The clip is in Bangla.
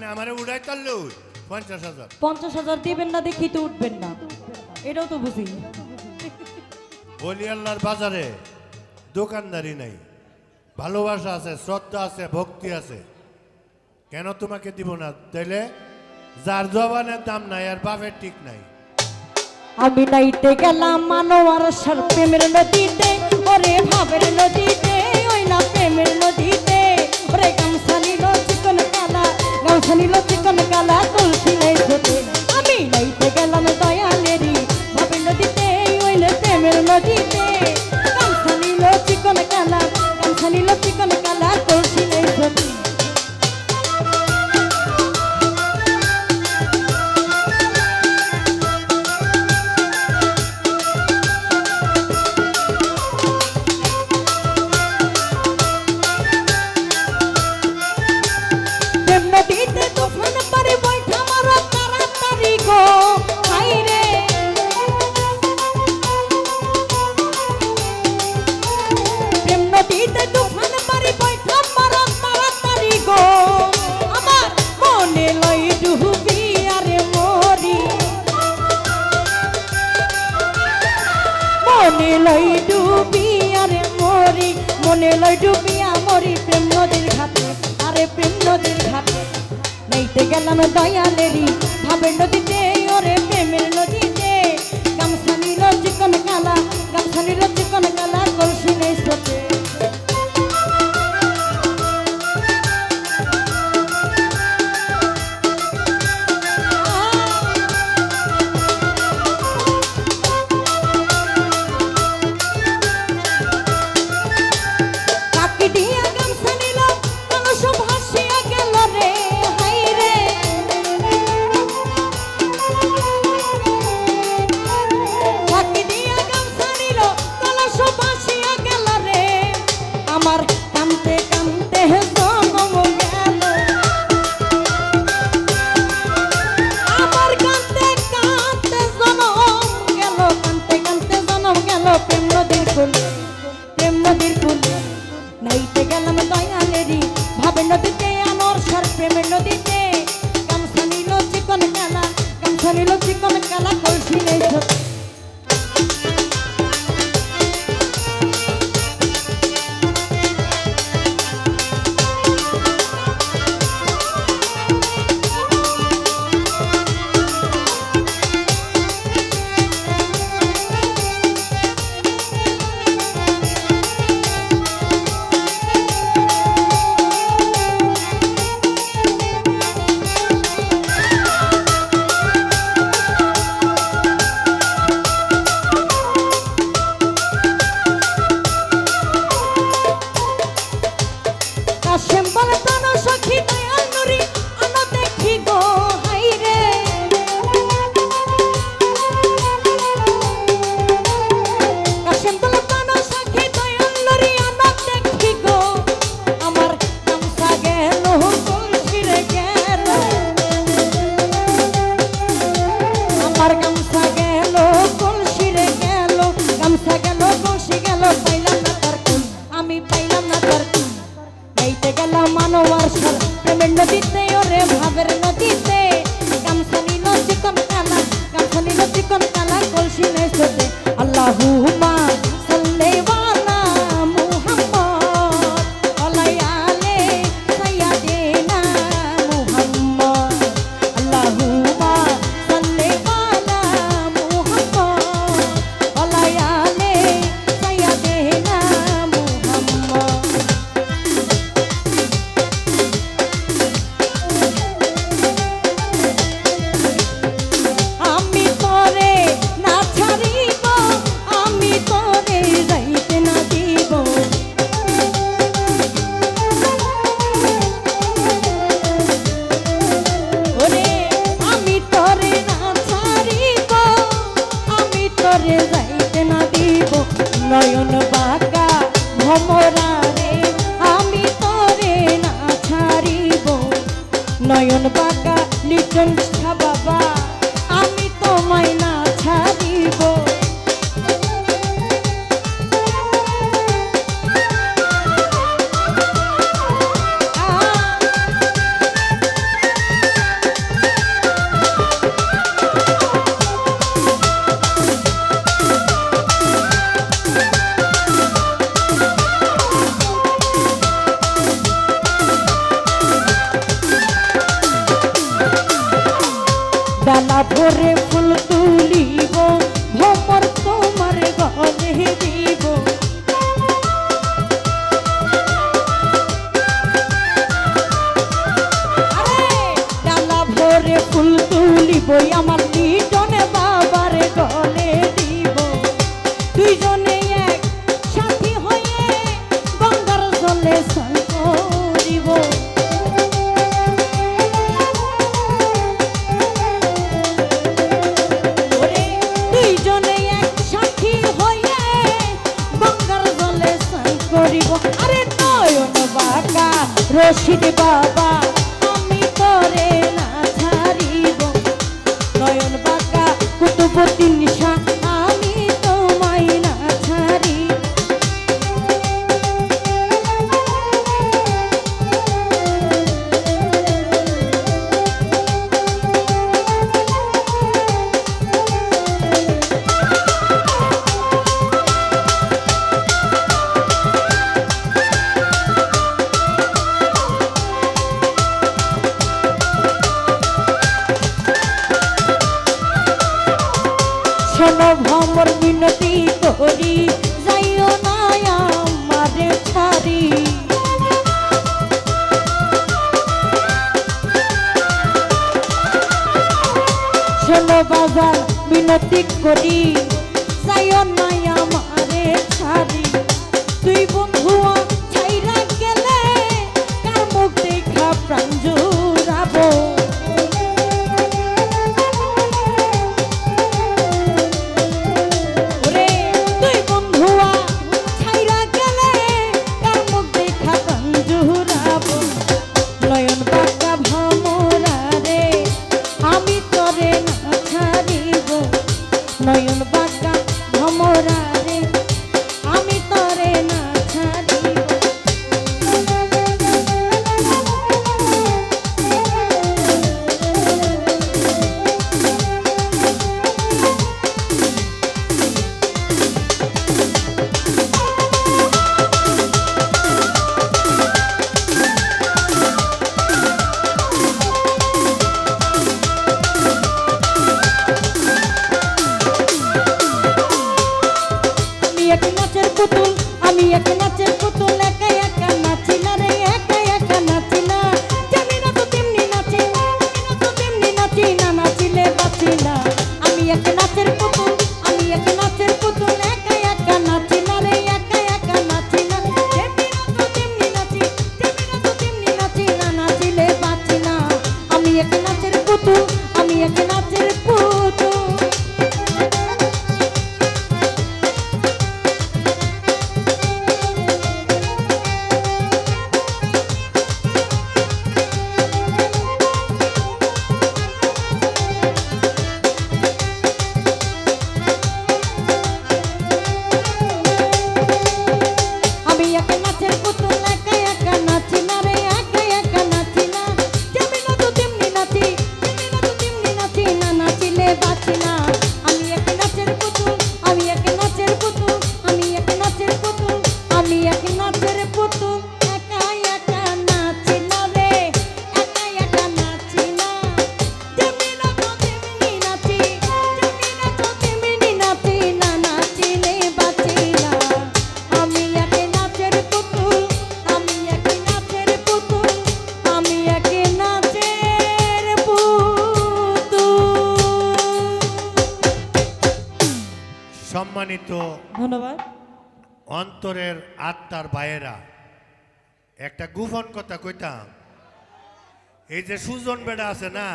মানে আমারে উড়াই তাল্লু পঞ্চাশ হাজার। পঞ্চাশ হাজার দিবেন না দেখি তো উঠবেন না। এটাও তো বুঝি। বলি আল্লাহর বাজারে দোকানদারি নাই। ভালোবাসা আছে শ্রদ্ধা আছে ভক্তি আছে। কেন তোমাকে দিব না? তাইলে যার জবানের দাম নাই আর বাপের ঠিক নাই। আমি নাইতে গেলাম মানোয়ার সার প্রেমের নদীতে। ওরে ভাবের নদীতে ওই না প্রেমের নদীতে। ওরে গামছা নিল চিকন কালা গামছা নিল চিকন কালা তুলসী নাই ছোটে। আমি নাইতে গেলাম দয়ালেরি ভাবের নদীতে, ওই না প্রেমের নদীতে। গামছা নিল চিকন কালা গামছা নিল নাইতে গেলাম দয়ালেরি ভাবের নদীতে, ওরে প্রেমের নদীতে। গামছা নিল চিকন কালা গামছা নিল চিকন কালা, কলসি নেই প্রেম নদীর কুলে। নাইতে গেলাম দয়ালেরি ভাবে নদীতে Boston. नहीं दी রশিদ বাবা আমি তোরে না ছাড়িব নয়ন বাঁকা কুতুবুদ্দিন শোনো ভ্রমর বিনতি করি যাইও না আমারে ছাড়ি। শোনো বাজার বিনতি করি যাইও না you're connected সম্মানিত ধন্যবাদ। অন্তরের আত্মার বায়েরা একটা গোপন কথা কইতাম। এই যে সুজন বেড়া আছে না